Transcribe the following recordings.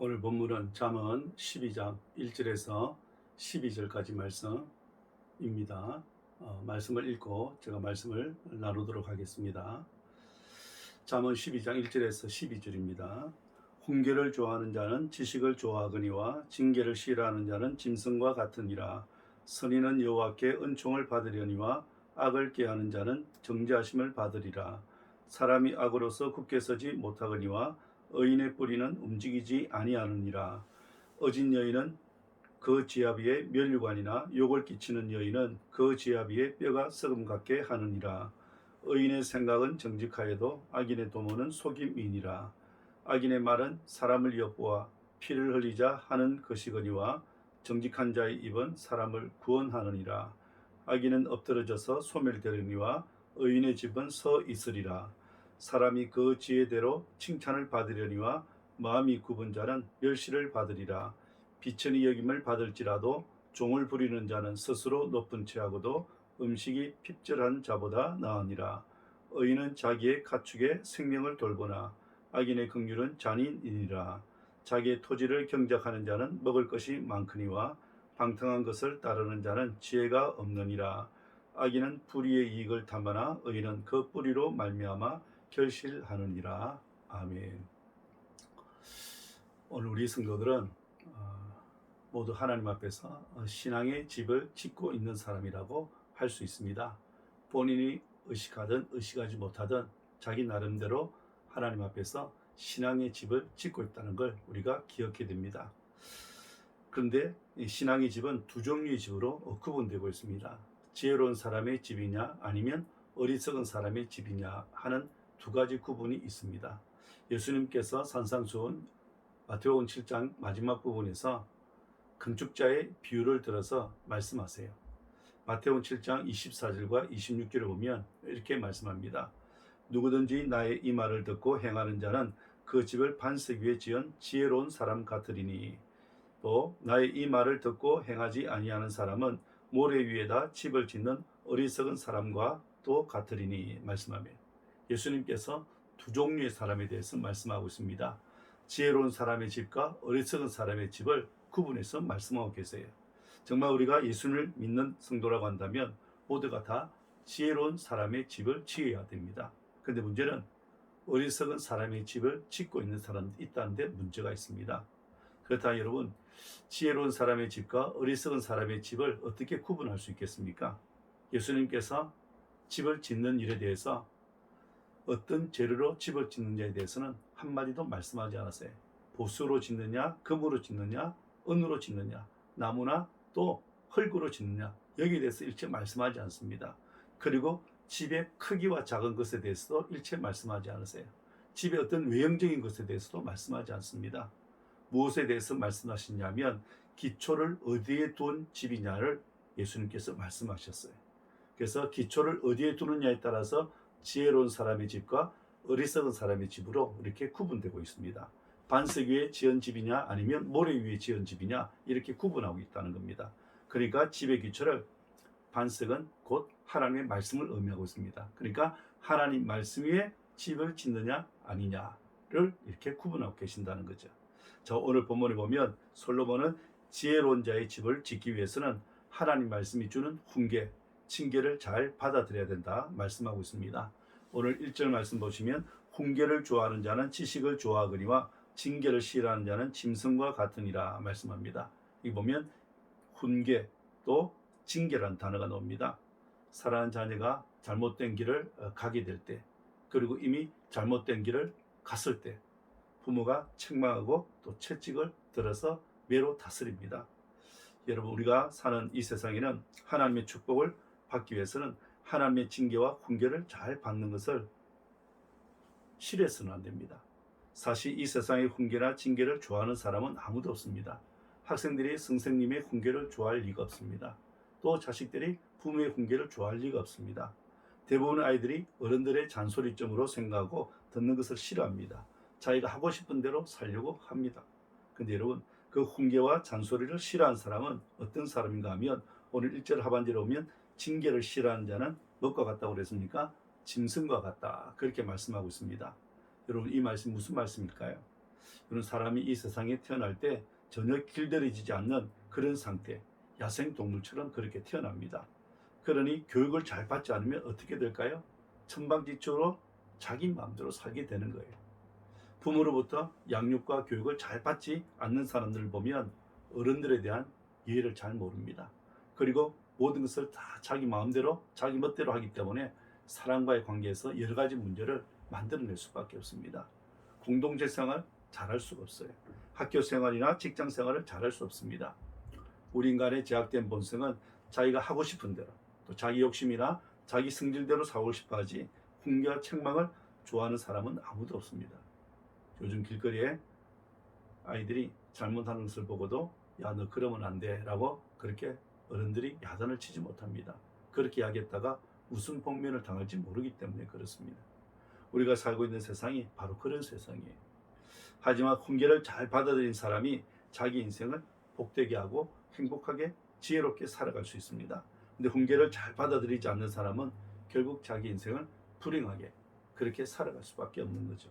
오늘 본문은 잠언 12장 1절에서 12절까지 말씀입니다. 어, 말씀을 읽고 제가 말씀을 나누도록 하겠습니다. 잠언 12장 1절에서 12절입니다. 훈계를 좋아하는 자는 지식을 좋아하거니와 징계를 싫어하는 자는 짐승과 같으니라. 선인은 여호와께 은총을 받으려니와 악을 깨하는 자는 정죄하심을 받으리라. 사람이 악으로서 굳게 서지 못하거니와 의인의 뿌리는 움직이지 아니하느니라. 어진 여인은 그 지압 위에 멸류관이나 욕을 끼치는 여인은 그 지압 위에 뼈가 썩음 같게 하느니라. 의인의 생각은 정직하여도 악인의 도모는 속임이니라. 악인의 말은 사람을 엿보아 피를 흘리자 하는 것이거니와 정직한 자의 입은 사람을 구원하느니라. 악인은 엎드러져서 소멸되려니와 의인의 집은 서 있으리라. 사람이 그 지혜대로 칭찬을 받으려니와 마음이 굽은 자는 멸시를 받으리라. 비천이 여김을 받을지라도 종을 부리는 자는 스스로 높은 채하고도 음식이 핍절한 자보다 나으니라. 의인은 자기의 가축의 생명을 돌보나 악인의 긍휼은 잔인이니라. 자기의 토지를 경작하는 자는 먹을 것이 많거니와 방탕한 것을 따르는 자는 지혜가 없느니라. 악인은 뿌리의 이익을 탐하나 의인은 그 뿌리로 말미암아 결실하느니라. 아멘. 오늘 우리 성도들은 어, 모두 하나님 앞에서 어, 신앙의 집을 짓고 있는 사람이라고 할 수 있습니다. 본인이 의식하든 의식하지 못하든 자기 나름대로 하나님 앞에서 신앙의 집을 짓고 있다는 걸 우리가 기억해야 됩니다. 그런데 이 신앙의 집은 두 종류의 집으로 어, 구분되고 있습니다. 지혜로운 사람의 집이냐 아니면 어리석은 사람의 집이냐 하는 두 가지 구분이 있습니다. 예수님께서 산상수훈 마태복음 7장 마지막 부분에서 건축자의 비유를 들어서 말씀하세요. 마태복음 7장 24절과 26절을 보면 이렇게 말씀합니다. 누구든지 나의 이 말을 듣고 행하는 자는 그 집을 반석 위에 지은 지혜로운 사람 같으리니 또 나의 이 말을 듣고 행하지 아니하는 사람은 모래 위에다 집을 짓는 어리석은 사람과 또 같으리니 말씀하며 예수님께서 두 종류의 사람에 대해서 말씀하고 있습니다. 지혜로운 사람의 집과 어리석은 사람의 집을 구분해서 말씀하고 계세요. 정말 우리가 예수를 믿는 성도라고 한다면 모두가 다 지혜로운 사람의 집을 지어야 됩니다. 근데 문제는 어리석은 사람의 집을 짓고 있는 사람도 있다는데 문제가 있습니다. 그렇다 여러분 지혜로운 사람의 집과 어리석은 사람의 집을 어떻게 구분할 수 있겠습니까? 예수님께서 집을 짓는 일에 대해서 어떤 재료로 집을 짓느냐에 대해서는 한마디도 말씀하지 않았어요. 보수로 짓느냐, 금으로 짓느냐, 은으로 짓느냐, 나무나 또 흙으로 짓느냐 여기에 대해서 일체 말씀하지 않습니다. 그리고 집의 크기와 작은 것에 대해서도 일체 말씀하지 않으세요. 집의 어떤 외형적인 것에 대해서도 말씀하지 않습니다. 무엇에 대해서 말씀하시냐면 기초를 어디에 둔 집이냐를 예수님께서 말씀하셨어요. 그래서 기초를 어디에 두느냐에 따라서 지혜로운 사람의 집과 어리석은 사람의 집으로 이렇게 구분되고 있습니다. 반석 위에 지은 집이냐 아니면 모래 위에 지은 집이냐 이렇게 구분하고 있다는 겁니다. 그러니까 집의 기초를 반석은 곧 하나님의 말씀을 의미하고 있습니다. 그러니까 하나님 말씀 위에 집을 짓느냐 아니냐를 이렇게 구분하고 계신다는 거죠. 저 오늘 본문에 보면 솔로몬은 지혜로운 자의 집을 짓기 위해서는 하나님 말씀이 주는 훈계, 징계를 잘 받아들여야 된다 말씀하고 있습니다. 오늘 1절 말씀 보시면 훈계를 좋아하는 자는 지식을 좋아하거니와 징계를 싫어하는 자는 짐승과 같으니라 말씀합니다. 이 보면 훈계 또 징계라는 단어가 나옵니다. 사랑하는 자녀가 잘못된 길을 어, 가게 될 때, 그리고 이미 잘못된 길을 갔을 때, 부모가 책망하고 또 채찍을 들어서 매로 다스립니다. 여러분, 우리가 사는 이 세상에는 하나님의 축복을 받기 위해서는 하나님의 징계와 훈계를 잘 받는 것을 싫어서는 안 됩니다. 사실 이 세상의 훈계나 징계를 좋아하는 사람은 아무도 없습니다. 학생들이 선생님의 훈계를 좋아할 리가 없습니다. 또 자식들이 부모의 훈계를 좋아할 리가 없습니다. 대부분 아이들이 어른들의 잔소리점으로 생각하고 듣는 것을 싫어합니다. 자기가 하고 싶은 대로 살려고 합니다. 근데 여러분, 그 훈계와 잔소리를 싫어하는 사람은 어떤 사람인가 하면 오늘 1절 하반절에 오면 징계를 싫어하는 자는 무엇과 같다고 그랬습니까? 짐승과 같다. 그렇게 말씀하고 있습니다. 여러분 이 말씀 무슨 말씀일까요? 이런 사람이 이 세상에 태어날 때 전혀 길들여지지 않는 그런 상태, 야생 동물처럼 그렇게 태어납니다. 그러니 교육을 잘 받지 않으면 어떻게 될까요? 천방지축으로 자기 마음대로 살게 되는 거예요. 부모로부터 양육과 교육을 잘 받지 않는 사람들을 보면 어른들에 대한 이해를 잘 모릅니다. 그리고 모든 것을 다 자기 마음대로 자기 멋대로 하기 때문에 사람과의 관계에서 여러 가지 문제를 만들어낼 수밖에 없습니다. 공동체 생활 잘할 수가 없어요. 학교 생활이나 직장 생활을 잘할 수 없습니다. 우리 인간의 제약된 본성은 자기가 하고 싶은 대로 또 자기 욕심이나 자기 승질대로 살고 싶어하지 훈계와 책망을 좋아하는 사람은 아무도 없습니다. 요즘 길거리에 아이들이 잘못하는 것을 보고도 야 너 그러면 안 돼라고 그렇게 어른들이 야단을 치지 못합니다. 그렇게 이야기했다가 무슨 복면을 당할지 모르기 때문에 그렇습니다. 우리가 살고 있는 세상이 바로 그런 세상이에요. 하지만 훈계를 잘 받아들인 사람이 자기 인생을 복되게 하고 행복하게 지혜롭게 살아갈 수 있습니다. 근데 훈계를 잘 받아들이지 않는 사람은 결국 자기 인생을 불행하게 그렇게 살아갈 수밖에 없는 거죠.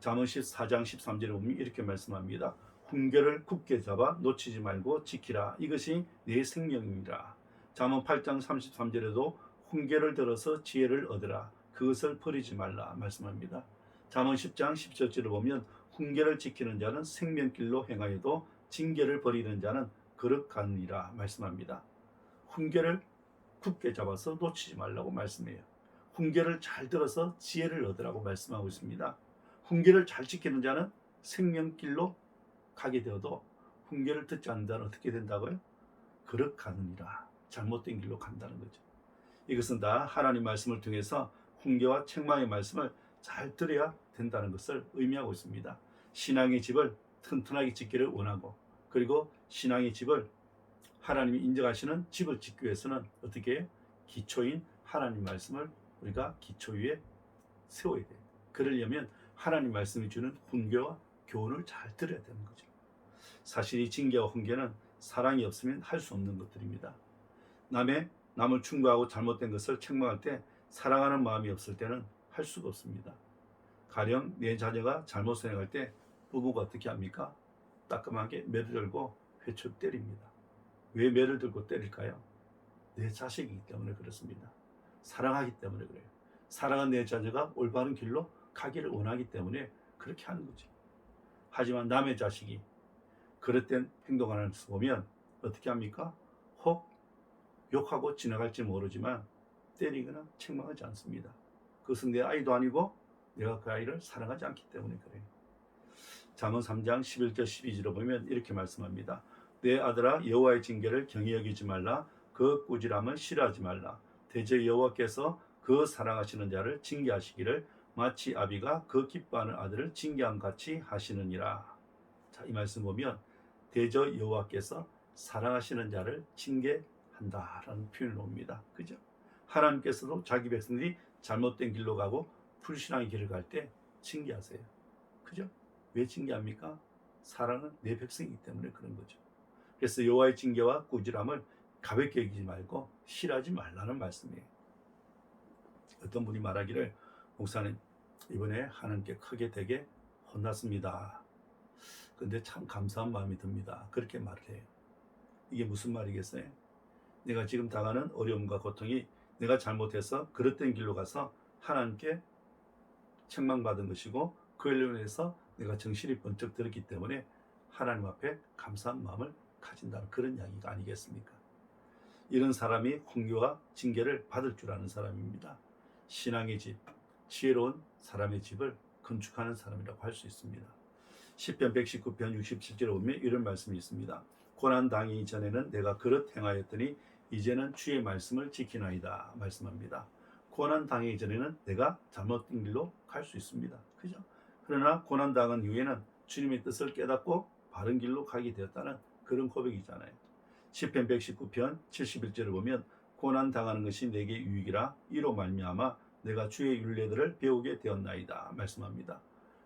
잠언 14장 13절에 보면 이렇게 말씀합니다. 훈계를 굳게 잡아 놓치지 말고 지키라. 이것이 내 생명이라. 잠언 8장 33절에도 훈계를 들어서 지혜를 얻으라. 그것을 버리지 말라 말씀합니다. 잠언 10장 17절을 보면 훈계를 지키는 자는 생명길로 행하여도 징계를 버리는 자는 거룩하니라 말씀합니다. 훈계를 굳게 잡아서 놓치지 말라고 말씀해요. 훈계를 잘 들어서 지혜를 얻으라고 말씀하고 있습니다. 훈계를 잘 지키는 자는 생명길로 가게 되어도 훈계를 듣지 않는 자는 어떻게 된다고요? 거룩하느니라. 잘못된 길로 간다는 거죠. 이것은 다 하나님 말씀을 통해서 훈계와 책망의 말씀을 잘 들어야 된다는 것을 의미하고 있습니다. 신앙의 집을 튼튼하게 짓기를 원하고 그리고 신앙의 집을 하나님이 인정하시는 집을 짓기 위해서는 어떻게? 기초인 하나님 말씀을 우리가 기초 위에 세워야 돼요. 그러려면 하나님 말씀이 주는 훈계와 교훈을 잘 들어야 되는 거죠. 사실 이 징계와 훈계는 사랑이 없으면 할 수 없는 것들입니다. 남의 남을 충고하고 잘못된 것을 책망할 때 사랑하는 마음이 없을 때는 할 수가 없습니다. 가령 내 자녀가 잘못 생각할 때 부모가 어떻게 합니까? 따끔하게 매를 들고 회초 때립니다. 왜 매를 들고 때릴까요? 내 자식이기 때문에 그렇습니다. 사랑하기 때문에 그래요. 사랑한 내 자녀가 올바른 길로 가기를 원하기 때문에 그렇게 하는 거죠. 하지만 남의 자식이 그릇된 행동하는 것을 보면 어떻게 합니까? 혹 욕하고 지나갈지 모르지만 때리거나 책망하지 않습니다. 그것은 내 아이도 아니고 내가 그 아이를 사랑하지 않기 때문에 그래요. 잠언 3장 11절 12절을 보면 이렇게 말씀합니다. 내 아들아 여호와의 징계를 경히 여기지 말라 그 꾸지람을 싫어하지 말라 대제 여호와께서 그 사랑하시는 자를 징계하시기를 마치 아비가 그 기뻐하는 아들을 징계함 같이 하시느니라. 자, 이 말씀 보면 대저 여호와께서 사랑하시는 자를 징계한다라는 표현을 봅니다. 그죠? 하나님께서도 자기 백성들이 잘못된 길로 가고 불신앙의 길을 갈 때 징계하세요. 그죠? 왜 징계합니까? 사랑은 내 백성이기 때문에 그런 거죠. 그래서 여호와의 징계와 꾸지람을 가볍게 여기지 말고 싫어하지 말라는 말씀이에요. 어떤 분이 말하기를 목사님 이번에 하나님께 크게 되게 혼났습니다. 근데 참 감사한 마음이 듭니다. 그렇게 말을 해요. 이게 무슨 말이겠어요? 내가 지금 당하는 어려움과 고통이 내가 잘못해서 그릇된 길로 가서 하나님께 책망받은 것이고 그로 인해서 내가 정신이 번쩍 들었기 때문에 하나님 앞에 감사한 마음을 가진다는 그런 이야기가 아니겠습니까? 이런 사람이 훈교와 징계를 받을 줄 아는 사람입니다. 신앙의 집, 지혜로운 사람의 집을 건축하는 사람이라고 할 수 있습니다. 10편 119편 67절에 보면 이런 말씀이 있습니다. 고난 당이 전에는 내가 그릇 행하였더니 이제는 주의 말씀을 지키나이다 말씀합니다. 고난 당하기 전에는 내가 잘못된 길로 갈 수 있습니다. 그죠? 그러나 고난 당한 이후에는 주님의 뜻을 깨닫고 바른 길로 가게 되었다는 그런 고백이잖아요. 10편 119편 71절을 보면 고난 당하는 것이 내게 유익이라 이로 말미암아 내가 주의 윤례들을 배우게 되었나이다 말씀합니다.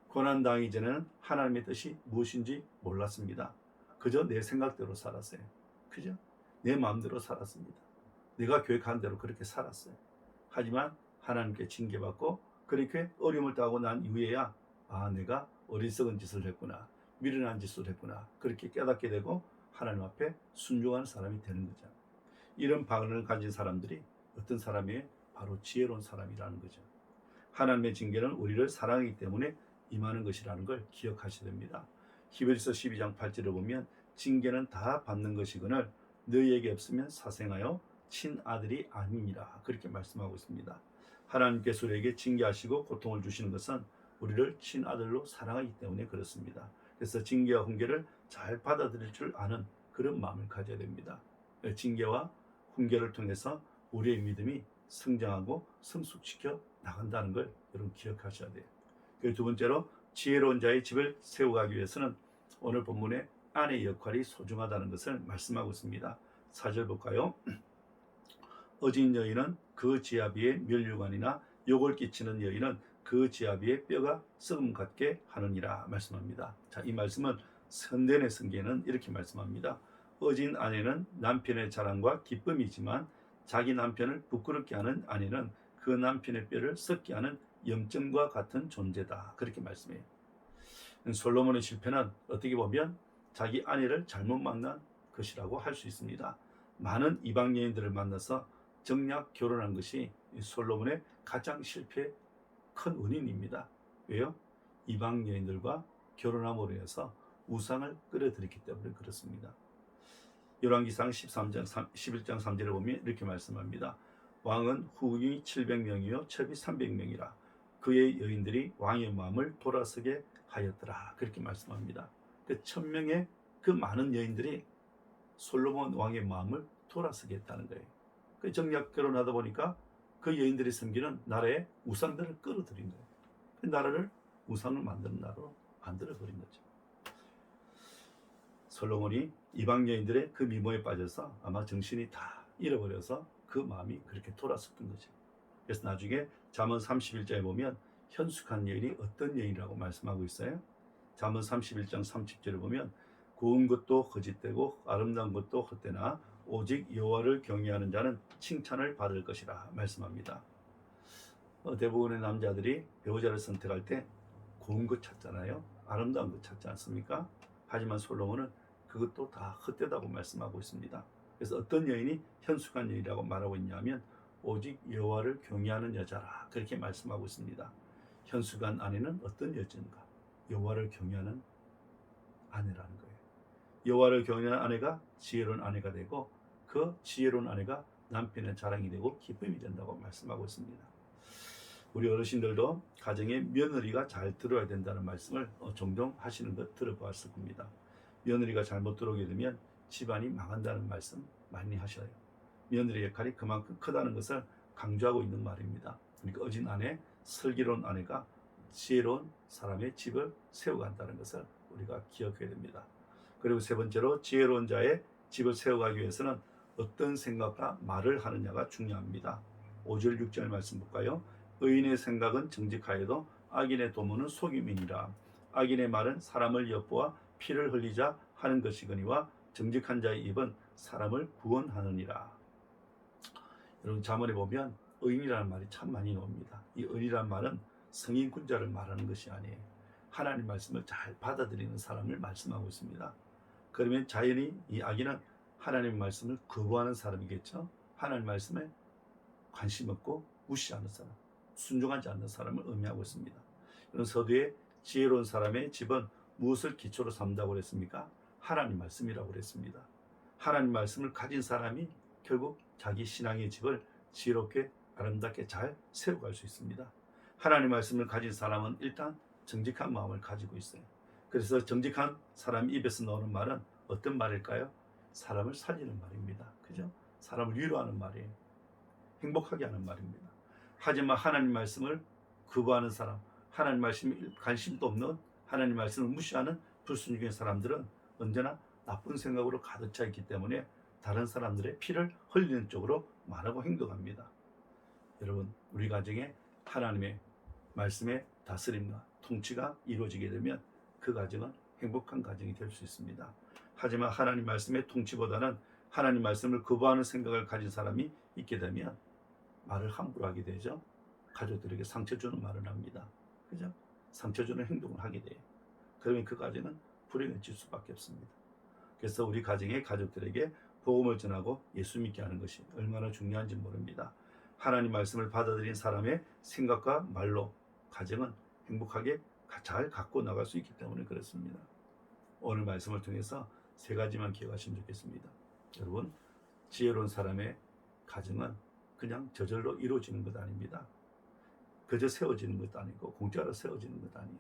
고난 당하기 전에는 하나님의 뜻이 무엇인지 몰랐습니다. 그저 내 생각대로 살았어요. 그죠? 내 마음대로 살았습니다. 내가 계획한 대로 그렇게 살았어요. 하지만 하나님께 징계받고 그렇게 어려움을 당하고 난 이후에야 아 내가 어리석은 짓을 했구나. 미련한 짓을 했구나. 그렇게 깨닫게 되고 하나님 앞에 순종하는 사람이 되는 거죠. 이런 방언을 가진 사람들이 어떤 사람이에요? 바로 지혜로운 사람이라는 거죠. 하나님의 징계는 우리를 사랑하기 때문에 임하는 것이라는 걸 기억하셔야 됩니다. 히브리서 12장 8절을 보면 징계는 다 받는 것이거늘 너희에게 없으면 사생하여 친아들이 아니니라 그렇게 말씀하고 있습니다. 하나님께서 우리에게 징계하시고 고통을 주시는 것은 우리를 친아들로 사랑하기 때문에 그렇습니다. 그래서 징계와 훈계를 잘 받아들일 줄 아는 그런 마음을 가져야 됩니다. 징계와 훈계를 통해서 우리의 믿음이 성장하고 성숙시켜 나간다는 걸 여러분 기억하셔야 돼요. 그리고 두 번째로 지혜로운 자의 집을 세워가기 위해서는 오늘 본문의 아내의 역할이 소중하다는 것을 말씀하고 있습니다. 4절 볼까요? 어진 여인은 그 지아비의 멸류관이나 욕을 끼치는 여인은 그 지아비의 뼈가 썩음 같게 하느니라 말씀합니다. 자, 이 말씀은 선대의 성계는 이렇게 말씀합니다. 어진 아내는 남편의 자랑과 기쁨이지만 자기 남편을 부끄럽게 하는 아내는 그 남편의 뼈를 썩게 하는 염증과 같은 존재다. 그렇게 말씀해요. 솔로몬의 실패는 어떻게 보면 자기 아내를 잘못 만난 것이라고 할 수 있습니다. 많은 이방 여인들을 만나서 정략 결혼한 것이 이 솔로몬의 가장 실패의 큰 원인입니다. 왜요? 이방 여인들과 결혼함으로 해서 우상을 끌어들였기 때문에 그렇습니다. 열왕기상 13장 3, 11장 3절에 보면 이렇게 말씀합니다. 왕은 후궁이 700명이요 첩이 300명이라 그의 여인들이 왕의 마음을 돌아서게 하였더라 그렇게 말씀합니다. 그 천명의 그 많은 여인들이 솔로몬 왕의 마음을 돌아서게 했다는 거예요. 그 정략 결혼하다 보니까 그 여인들이 섬기는 나라의 우상들을 끌어들인 거예요. 그 나라를 우상을 만드는 나라로 만들어 버린 거죠. 솔로몬이 이방 여인들의 그 미모에 빠져서 아마 정신이 다 잃어버려서 그 마음이 그렇게 돌아섰던 거죠. 그래서 나중에 잠언 31장에 보면 현숙한 여인이 어떤 여인이라고 말씀하고 있어요. 잠언 31장 30절에 보면 고운 것도 거짓되고 아름다운 것도 헛되나 오직 여호와를 경외하는 자는 칭찬을 받을 것이라 말씀합니다. 어, 대부분의 남자들이 배우자를 선택할 때 고운 것 찾잖아요. 아름다운 것 찾지 않습니까? 하지만 솔로몬은 그것도 다 헛되다고 말씀하고 있습니다. 그래서 어떤 여인이 현숙한 여인이라고 말하고 있냐면 오직 여호와를 경외하는 여자라 그렇게 말씀하고 있습니다. 현숙한 아내는 어떤 여자인가? 여호와를 경외하는 아내라는 거예요. 여호와를 경외하는 아내가 지혜로운 아내가 되고 그 지혜로운 아내가 남편의 자랑이 되고 기쁨이 된다고 말씀하고 있습니다. 우리 어르신들도 가정에 며느리가 잘 들어야 된다는 말씀을 어, 종종 하시는 것 들어보았을 겁니다. 며느리가 잘못 들어오게 되면 집안이 망한다는 말씀 많이 하셔요. 며느리 역할이 그만큼 크다는 것을 강조하고 있는 말입니다. 그러니까 어진 아내, 슬기로운 아내가 지혜로운 사람의 집을 세워간다는 것을 우리가 기억해야 됩니다. 그리고 세 번째로 지혜로운 자의 집을 세워가기 위해서는 어떤 생각과 말을 하느냐가 중요합니다. 5절 6절 말씀 볼까요? 의인의 생각은 정직하여도 악인의 도모는 속임이니라. 악인의 말은 사람을 엿보아 피를 흘리자 하는 것이거니와 정직한 자의 입은 사람을 구원하느니라. 여러분 자문에 보면 의인이라는 말이 참 많이 나옵니다. 이 의인이라는 말은 성인군자를 말하는 것이 아니에요. 하나님 말씀을 잘 받아들이는 사람을 말씀하고 있습니다. 그러면 자연히 이 악인은 하나님 말씀을 거부하는 사람이겠죠. 하나님 말씀에 관심 없고 무시하는 사람, 순종하지 않는 사람을 의미하고 있습니다. 이런 서두에 지혜로운 사람의 집은 무엇을 기초로 삼다고 그랬습니까? 하나님 말씀이라고 그랬습니다. 하나님 말씀을 가진 사람이 결국 자기 신앙의 집을 지혜롭게 아름답게 잘 세워갈 수 있습니다. 하나님 말씀을 가진 사람은 일단 정직한 마음을 가지고 있어요. 그래서 정직한 사람 입에서 나오는 말은 어떤 말일까요? 사람을 살리는 말입니다. 그죠? 사람을 위로하는 말이에요. 행복하게 하는 말입니다. 하지만 하나님 말씀을 거부하는 사람, 하나님 말씀에 관심도 없는 하나님 말씀을 무시하는 불순종의 사람들은 언제나 나쁜 생각으로 가득 차 있기 때문에 다른 사람들의 피를 흘리는 쪽으로 말하고 행동합니다. 여러분, 우리 가정에 하나님의 말씀의 다스림과 통치가 이루어지게 되면 그 가정은 행복한 가정이 될 수 있습니다. 하지만 하나님 말씀의 통치보다는 하나님 말씀을 거부하는 생각을 가진 사람이 있게 되면 말을 함부로 하게 되죠. 가족들에게 상처 주는 말을 합니다. 그죠? 상처 주는 행동을 하게 돼요. 그러면 그 가정은 불행해질 수밖에 없습니다. 그래서 우리 가정의 가족들에게 복음을 전하고 예수 믿게 하는 것이 얼마나 중요한지 모릅니다. 하나님 말씀을 받아들인 사람의 생각과 말로 가정은 행복하게 잘 갖고 나갈 수 있기 때문에 그렇습니다. 오늘 말씀을 통해서 세 가지만 기억하시면 좋겠습니다. 여러분, 지혜로운 사람의 가정은 그냥 저절로 이루어지는 것 아닙니다. 그저 세워지는 것도 아니고 공짜로 세워지는 것도 아니에요.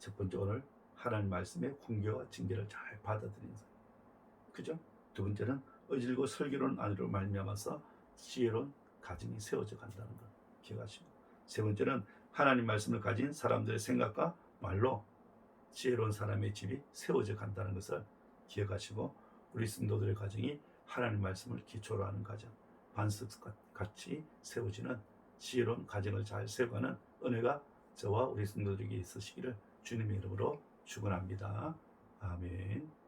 첫 번째 오늘 하나님 말씀의 훈계와 징계를 잘 받아들인 사람. 그죠? 두 번째는 어질고 설교론 안으로 말미암아서 지혜로운 가정이 세워져 간다는 것 기억하시고 세 번째는 하나님 말씀을 가진 사람들의 생각과 말로 지혜로운 사람의 집이 세워져 간다는 것을 기억하시고 우리 성도들의 가정이 하나님 말씀을 기초로 하는 가정 반석 같이 세워지는 지혜로운 가정을 잘 세워가는 은혜가 저와 우리 성도들에게 있으시기를 주님의 이름으로 축원합니다. 아멘.